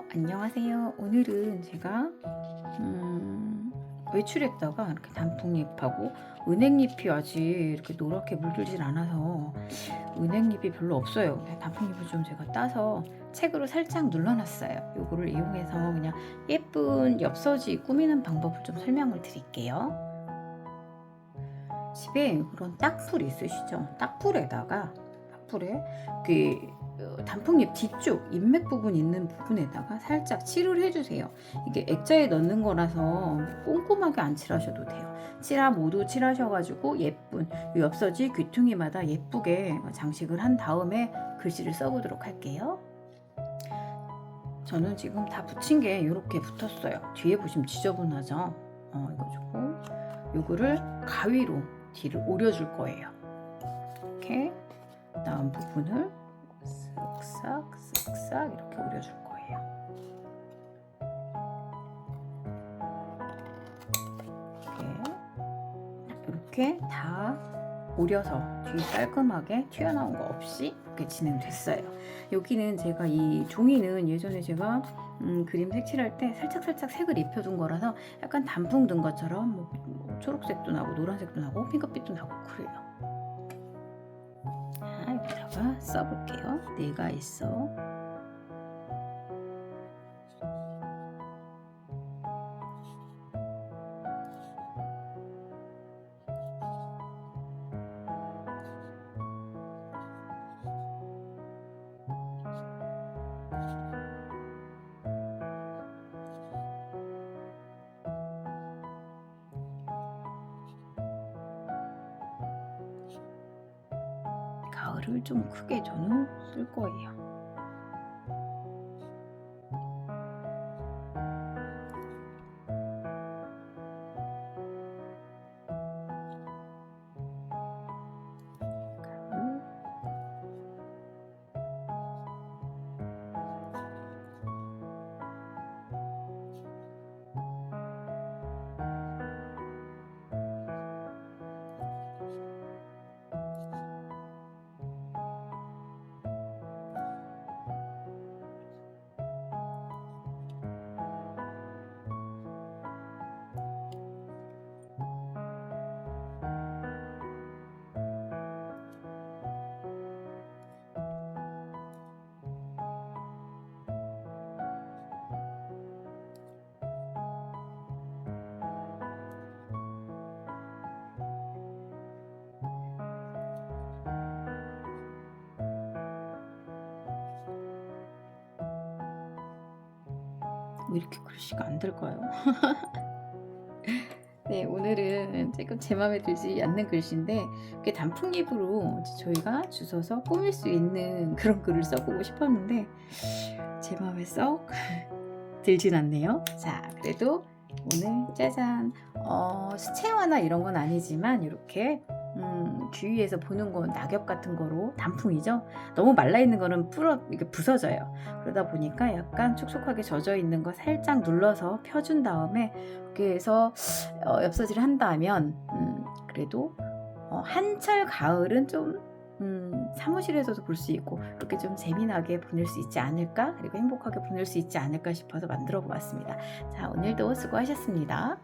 어, 안녕하세요. 오늘은 제가 음, 외출했다가 이렇게 단풍잎하고 은행잎이 아직 이렇게 노랗게 물들질 않아서 은행잎이 별로 없어요. 단풍잎을 좀 제가 따서 책으로 살짝 눌러놨어요. 요거를 이용해서 그냥 예쁜 엽서지 꾸미는 방법을 좀 설명을 드릴게요. 집에 그런 딱풀 있으시죠? 딱풀에다가 딱풀에 그 어, 단풍잎 뒤쪽 잎맥 부분 있는 부분에다가 살짝 칠을 해주세요. 이게 액자에 넣는 거라서 꼼꼼하게 안 칠하셔도 돼요. 칠하 모두 칠하셔가지고 예쁜 이 엽서지 귀퉁이마다 예쁘게 장식을 한 다음에 글씨를 써보도록 할게요. 저는 지금 다 붙인 게 이렇게 붙었어요. 뒤에 보시면 지저분하죠? 어, 이거 주고 요거를 가위로 뒤를 오려줄 거예요. 이렇게 다음 부분을 이렇게 다 오려서 뒤 깔끔하게 튀어나온 거 없이 이렇게 진행됐어요. 여기는 제가 이 종이는 예전에 제가 음, 그림 색칠할 때 살짝 살짝 색을 입혀둔 거라서 약간 단풍 든 것처럼 뭐, 뭐 초록색도 나고 노란색도 나고 핑크빛도 나고 그래요. 자, 여기다가 써볼게요. 내가 있어. 가을을 좀 크게 저는 쓸 거예요. 왜 이렇게 글씨가 안 들까요? 네, 오늘은 조금 제 마음에 들지 않는 글씨인데 그게 단풍잎으로 저희가 주워서 꾸밀 수 있는 그런 글을 써보고 싶었는데 제 마음에 썩 들진 않네요. 자, 그래도 오늘 짜잔 어, 수채화나 이런 건 아니지만 이렇게 음, 주위에서 보는 건 낙엽 같은 거로 단풍이죠. 너무 말라 있는 거는 불어 이게 부서져요. 그러다 보니까 약간 촉촉하게 젖어 있는 거 살짝 눌러서 펴준 다음에 여기에서 어, 엽서질을 한다면 음, 그래도 어, 한철 가을은 좀 음, 사무실에서도 볼 수 있고 그렇게 좀 재미나게 보낼 수 있지 않을까 그리고 행복하게 보낼 수 있지 않을까 싶어서 만들어 보았습니다. 자 오늘도 수고하셨습니다.